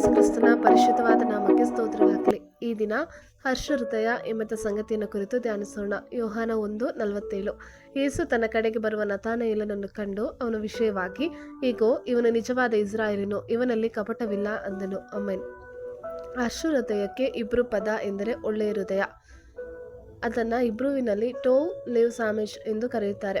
ಯೇಸು ಕ್ರಿಸ್ತನ ಪರಿಶುದ್ಧವಾದ ನಾಮಕ್ಕೆ ಸ್ತೋತ್ರವಾಗಲಿ. ಈ ದಿನ ಹರ್ಷ ಹೃದಯ ಎಂಬತ್ತ ಸಂಗತಿಯನ್ನು ಕುರಿತು ಧ್ಯಾನಿಸೋಣ. ಯೋಹಾನ ಒಂದು ನಲವತ್ತೇಳು. ಯೇಸು ತನ್ನ ಕಡೆಗೆ ಬರುವ ಇಲ್ಲನನ್ನು ಕಂಡು ಅವನ ವಿಷಯವಾಗಿ ಈಗೋ ಇವನು ನಿಜವಾದ ಇಸ್ರಾಯೇಲಿನು, ಇವನಲ್ಲಿ ಕಪಟವಿಲ್ಲ ಅಂದನು. ಅಮೆನ್ ಹರ್ಷ ಹೃದಯಕ್ಕೆ ಇಬ್ರು ಪದ ಎಂದರೆ ಒಳ್ಳೆಯ ಹೃದಯ. ಅದನ್ನು ಇಬ್ರುವಿನಲ್ಲಿ ಟೋ ಲಿವ್ ಸಾಮೇಶ್ ಎಂದು ಕರೆಯುತ್ತಾರೆ.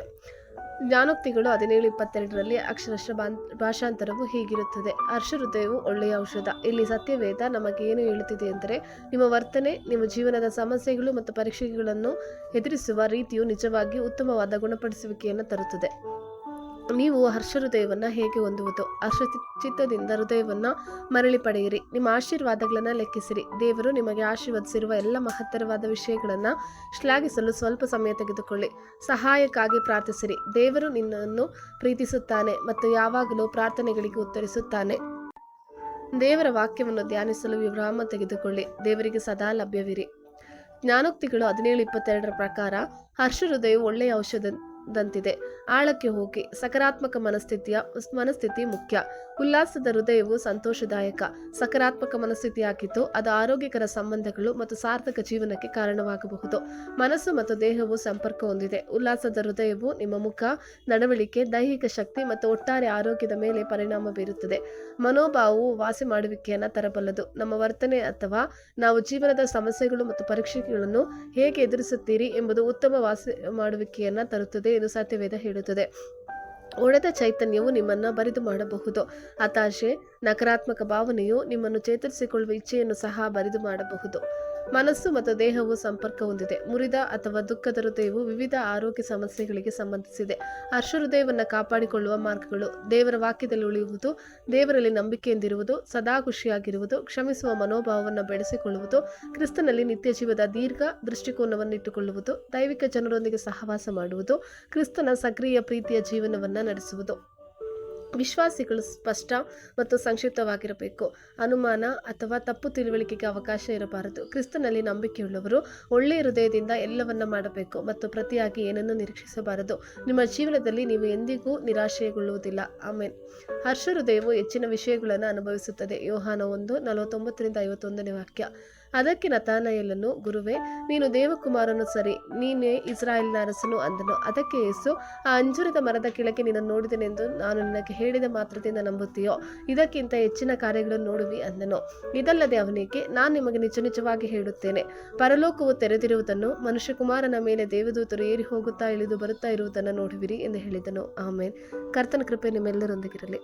ಜ್ಞಾನೋಕ್ತಿಗಳು ಹದಿನೇಳು, ಇಪ್ಪತ್ತೆರಡರಲ್ಲಿ ಅಕ್ಷರಶ ಭಾಷಾಂತರವು ಹೀಗಿರುತ್ತದೆ. ಹರ್ಷ ಹೃದಯವು ಒಳ್ಳೆಯ ಔಷಧ. ಇಲ್ಲಿ ಸತ್ಯವೇದ ನಮಗೆ ಏನು ಹೇಳುತ್ತಿದೆ ಎಂದರೆ, ನಿಮ್ಮ ವರ್ತನೆ, ನಿಮ್ಮ ಜೀವನದ ಸಮಸ್ಯೆಗಳು ಮತ್ತು ಪರೀಕ್ಷೆಗಳನ್ನು ಎದುರಿಸುವ ರೀತಿಯು ನಿಜವಾಗಿ ಉತ್ತಮವಾದ ಗುಣಪಡಿಸುವಿಕೆಯನ್ನು ತರುತ್ತದೆ. ನೀವು ಹರ್ಷ ಹೃದಯವನ್ನು ಹೇಗೆ ಹೊಂದುವುದು? ಹರ್ಷ ಚಿತ್ತದಿಂದ ಹೃದಯವನ್ನು ಮರಳಿ ಪಡೆಯಿರಿ. ನಿಮ್ಮ ಆಶೀರ್ವಾದಗಳನ್ನು ಲೆಕ್ಕಿಸಿರಿ. ದೇವರು ನಿಮಗೆ ಆಶೀರ್ವದಿಸಿರುವ ಎಲ್ಲ ಮಹತ್ತರವಾದ ವಿಷಯಗಳನ್ನು ಶ್ಲಾಘಿಸಲು ಸ್ವಲ್ಪ ಸಮಯ ತೆಗೆದುಕೊಳ್ಳಿ. ಸಹಾಯಕ್ಕಾಗಿ ಪ್ರಾರ್ಥಿಸಿರಿ. ದೇವರು ನಿನ್ನನ್ನು ಪ್ರೀತಿಸುತ್ತಾನೆ ಮತ್ತು ಯಾವಾಗಲೂ ಪ್ರಾರ್ಥನೆಗಳಿಗೆ ಉತ್ತರಿಸುತ್ತಾನೆ. ದೇವರ ವಾಕ್ಯವನ್ನು ಧ್ಯಾನಿಸಲು ವಿರಾಮ ತೆಗೆದುಕೊಳ್ಳಿ. ದೇವರಿಗೆ ಸದಾ ಲಭ್ಯವಿರಿ. ಜ್ಞಾನೋಕ್ತಿಗಳು ಹದಿನೇಳು ಇಪ್ಪತ್ತೆರಡರ ಪ್ರಕಾರ ಹರ್ಷ ಹೃದಯವು ಒಳ್ಳೆಯ ಔಷಧದಂತಿದೆ ಆಳಕ್ಕೆ ಹೋಗಿ. ಸಕಾರಾತ್ಮಕ ಮನಸ್ಥಿತಿಯ ಮನಸ್ಥಿತಿ ಮುಖ್ಯ. ಉಲ್ಲಾಸದ ಹೃದಯವು ಸಂತೋಷದಾಯಕ. ಸಕಾರಾತ್ಮಕ ಮನಸ್ಥಿತಿಯಾಗಿದ್ದು ಅದು ಆರೋಗ್ಯಕರ ಸಂಬಂಧಗಳು ಮತ್ತು ಸಾರ್ಥಕ ಜೀವನಕ್ಕೆ ಕಾರಣವಾಗಬಹುದು. ಮನಸ್ಸು ಮತ್ತು ದೇಹವು ಸಂಪರ್ಕ ಹೊಂದಿದೆ. ಉಲ್ಲಾಸದ ಹೃದಯವು ನಿಮ್ಮ ಮುಖ, ನಡವಳಿಕೆ, ದೈಹಿಕ ಶಕ್ತಿ ಮತ್ತು ಒಟ್ಟಾರೆ ಆರೋಗ್ಯದ ಮೇಲೆ ಪರಿಣಾಮ ಬೀರುತ್ತದೆ. ಮನೋಭಾವವು ವಾಸಿ ಮಾಡುವಿಕೆಯನ್ನು ತರಬಲ್ಲದು. ನಮ್ಮ ವರ್ತನೆ ಅಥವಾ ನಾವು ಜೀವನದ ಸಮಸ್ಯೆಗಳು ಮತ್ತು ಪರೀಕ್ಷೆಗಳನ್ನು ಹೇಗೆ ಎದುರಿಸುತ್ತೀರಿ ಎಂಬುದು ಉತ್ತಮ ವಾಸಿ, ಮಾಡುವಿಕೆಯನ್ನು ತರುತ್ತದೆ ಎಂದು ಸತ್ಯವೇದ ಹೇಳುತ್ತದೆ. ಒಡೆದ ಚೈತನ್ಯವು ನಿಮ್ಮನ್ನು ಬರಿದು ಮಾಡಬಹುದು. ಹತಾಶೆ, ನಕಾರಾತ್ಮಕ ಭಾವನೆಯು ನಿಮ್ಮನ್ನು ಚೇತರಿಸಿಕೊಳ್ಳುವ ಇಚ್ಛೆಯನ್ನು ಸಹ ಬರಿದು ಮಾಡಬಹುದು. ಮನಸ್ಸು ಮತ್ತು ದೇಹವು ಸಂಪರ್ಕ ಹೊಂದಿದೆ. ಮುರಿದ ಅಥವಾ ದುಃಖದ ಹೃದಯವು ವಿವಿಧ ಆರೋಗ್ಯ ಸಮಸ್ಯೆಗಳಿಗೆ ಸಂಬಂಧಿಸಿದೆ. ಹರ್ಷ ಹೃದಯವನ್ನು ಕಾಪಾಡಿಕೊಳ್ಳುವ ಮಾರ್ಗಗಳು. ದೇವರ ವಾಕ್ಯದಲ್ಲಿ ಉಳಿಯುವುದು, ದೇವರಲ್ಲಿ ನಂಬಿಕೆಯಿಂದಿರುವುದು, ಸದಾ ಖುಷಿಯಾಗಿರುವುದು, ಕ್ಷಮಿಸುವ ಮನೋಭಾವವನ್ನು ಬೆಳೆಸಿಕೊಳ್ಳುವುದು, ಕ್ರಿಸ್ತನಲ್ಲಿ ನಿತ್ಯ ಜೀವದ ದೀರ್ಘ ದೃಷ್ಟಿಕೋನವನ್ನು ಇಟ್ಟುಕೊಳ್ಳುವುದು, ದೈವಿಕ ಜನರೊಂದಿಗೆ ಸಹವಾಸ ಮಾಡುವುದು, ಕ್ರಿಸ್ತನ ಸಕ್ರಿಯ ಪ್ರೀತಿಯ ಜೀವನವನ್ನು ನಡೆಸುವುದು. ವಿಶ್ವಾಸಿಗಳು ಸ್ಪಷ್ಟ ಮತ್ತು ಸಂಕ್ಷಿಪ್ತವಾಗಿರಬೇಕು. ಅನುಮಾನ ಅಥವಾ ತಪ್ಪು ತಿಳುವಳಿಕೆಗೆ ಅವಕಾಶ ಇರಬಾರದು. ಕ್ರಿಸ್ತನಲ್ಲಿ ನಂಬಿಕೆಯುಳ್ಳವರು ಒಳ್ಳೆಯ ಹೃದಯದಿಂದ ಎಲ್ಲವನ್ನ ಮಾಡಬೇಕು ಮತ್ತು ಪ್ರತಿಯಾಗಿ ಏನನ್ನು ನಿರೀಕ್ಷಿಸಬಾರದು. ನಿಮ್ಮ ಜೀವನದಲ್ಲಿ ನೀವು ಎಂದಿಗೂ ನಿರಾಶೆಗೊಳ್ಳುವುದಿಲ್ಲ. ಆಮೇನ್. ಹರ್ಷ ಹೃದಯವು ಹೆಚ್ಚಿನ ವಿಷಯಗಳನ್ನು ಅನುಭವಿಸುತ್ತದೆ. ಯೋಹಾನ ಒಂದು, ನಲವತ್ತೊಂಬತ್ತರಿಂದ ಐವತ್ತೊಂದನೇ ವಾಕ್ಯ. ಅದಕ್ಕೆ ನತಾನಯಲನ್ನು ಗುರುವೇ, ನೀನು ದೇವಕುಮಾರನು ಸರಿ. ನೀನೇ ಇಸ್ರಾಯೇಲ್ನ ಅರಸನು ಅಂದನು. ಅದಕ್ಕೆ ಯೇಸು, ಆ ಅಂಜುರದ ಮರದ ಕೆಳಗೆ ನಿನ್ನನ್ನು ನೋಡಿದನೆಂದು ನಾನು ನಿನಗೆ ಹೇಳಿದ ಮಾತ್ರದಿಂದ ನಂಬುತ್ತೀಯೋ? ಇದಕ್ಕಿಂತ ಹೆಚ್ಚಿನ ಕಾರ್ಯಗಳನ್ನು ನೋಡುವಿ ಅಂದನು. ಇದಲ್ಲದೆ ಅವನಿಗೆ ನಾನು ನಿಮಗೆ ನಿಜ ನಿಜವಾಗಿ ಹೇಳುತ್ತೇನೆ. ಪರಲೋಕವು ತೆರೆದಿರುವುದನ್ನು, ಮನುಷ್ಯಕುಮಾರನ ಮೇಲೆ ದೇವದೂತರು ಏರಿ ಹೋಗುತ್ತಾ ಇಳಿದು ಬರುತ್ತಾ ಇರುವುದನ್ನು ನೋಡುವಿರಿ ಎಂದು ಹೇಳಿದನು. ಆಮೇಲೆ ಕರ್ತನ ಕೃಪೆ ನಿಮ್ಮೆಲ್ಲರೊಂದಿಗಿರಲಿ.